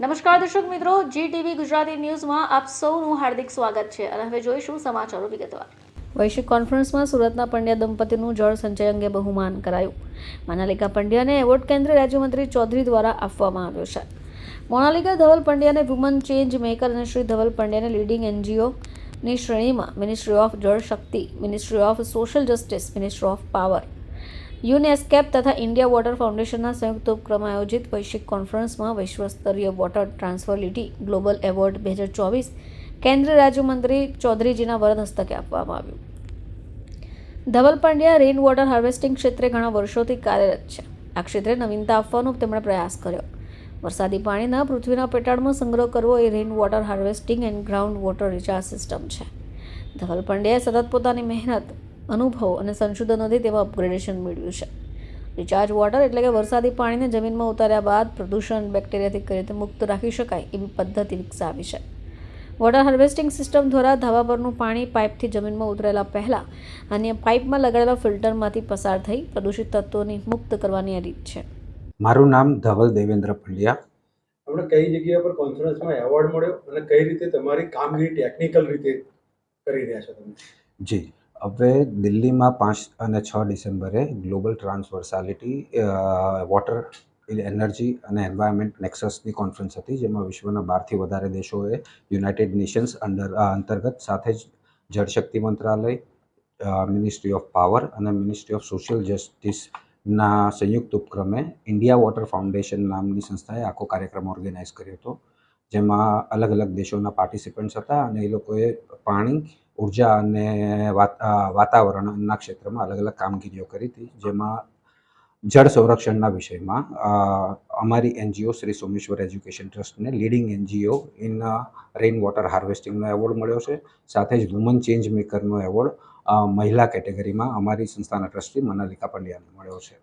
નમસ્કાર દર્શક મિત્રો જી ટીવી ગુજરાતી ન્યૂઝમાં આપ સૌનું હાર્દિક સ્વાગત છે અને હવે જોઈશું સમાચારો વિગતવાર. વૈશ્વિક કોન્ફરન્સમાં સુરતના પંડ્યા દંપતીનું જળ સંચય અંગે બહુમાન કરાયું. મોનાલિકા પંડ્યાને એવોર્ડ કેન્દ્રીય રાજ્યમંત્રી ચૌધરી દ્વારા આપવામાં આવ્યો છે. મોનાલિકા ધવલ પંડ્યાને વુમન ચેન્જ મેકર અને શ્રી ધવલ પંડ્યાને લીડિંગ એનજીઓની શ્રેણીમાં ministry of Jal Shakti ministry of social justice ministry of power UNESCAP તથા ઇન્ડિયા વોટર ફાઉન્ડેશનના સંયુક્ત ઉપક્રમે આયોજિત વૈશ્વિક કોન્ફરન્સમાં વિશ્વસ્તરીય વોટર ટ્રાન્સફરિટી ગ્લોબલ એવોર્ડ બે હજાર ચોવીસ કેન્દ્રીય રાજ્યમંત્રી ચૌધરીજીના વરદ હસ્તકે આપવામાં આવ્યું. Dhaval Pandya rain water harvesting ક્ષેત્રે ઘણા વર્ષોથી કાર્યરત છે. આ ક્ષેત્રે નવીનતા આપવાનો તેમણે પ્રયાસ કર્યો. વરસાદી પાણીના પૃથ્વીના પેટાળમાં સંગ્રહ કરવો એ rain water harvesting and ground water recharge system છે. ધવલ પંડ્યાએ સતત પોતાની મહેનત અનુભવ અને સંશોધનોથી તેમાં અપગ્રેડેશન મેળવ્યું છે. રિચાર્જ વોટર એટલે કે વરસાદી પાણીને જમીનમાં ઉતાર્યા બાદ પ્રદૂષણ બેક્ટેરિયાથી કઈ રીતે મુક્ત રાખી શકાય એવી પદ્ધતિ વિકસાવી છે. વોટર હાર્વેસ્ટિંગ સિસ્ટમ દ્વારા ધાબા પરનું પાણી પાઇપથી જમીનમાં ઉતરેલા પહેલાં અન્ય પાઇપમાં લગાડેલા ફિલ્ટરમાંથી પસાર થઈ પ્રદૂષિત તત્વોની મુક્ત કરવાની આ રીત છે. મારું નામ ધવલ દેવેન્દ્ર પંડ્યા તમને કઈ જગ્યા પર કોન્ફરન્સમાં એવોર્ડ મળ્યો? અને કઈ રીતે તમારી કામગીરી ટેકનિકલ રીતે કરી રહ્યા છો તમે? જી. હવે દિલ્હીમાં પાંચ અને છ ડિસેમ્બરે ગ્લોબલ ટ્રાન્સવર્સાલિટી વોટર, એનર્જી અને એન્વાયરમેન્ટ નેક્સસની કોન્ફરન્સ હતી, જેમાં વિશ્વના બારથી વધારે દેશોએ યુનાઇટેડ નેશન્સ અંડર અંતર્ગત સાથે જ જળશક્તિ મંત્રાલય મિનિસ્ટ્રી ઓફ પાવર અને મિનિસ્ટ્રી ઓફ સોશિયલ જસ્ટિસના સંયુક્ત ઉપક્રમે ઇન્ડિયા વોટર ફાઉન્ડેશન નામની સંસ્થાએ આખો કાર્યક્રમ ઓર્ગેનાઇઝ કર્યો હતો. જેમાં અલગ અલગ દેશોના પાર્ટિસિપન્ટ્સ હતા અને એ લોકોએ પાણી, ઊર્જા અને વાતાવરણના ક્ષેત્રમાં અલગ અલગ કામગીરીઓ કરી હતી. જેમાં જળ સંરક્ષણના વિષયમાં અમારી એનજીઓ શ્રી સોમેશ્વર એજ્યુકેશન ટ્રસ્ટને leading NGO in rain water હાર્વેસ્ટિંગનો award મળ્યો છે. સાથે જ વુમન ચેન્જ મેકરનો એવોર્ડ મહિલા કેટેગરીમાં અમારી સંસ્થાના ટ્રસ્ટી મનાલિકા પંડ્યાને મળ્યો છે.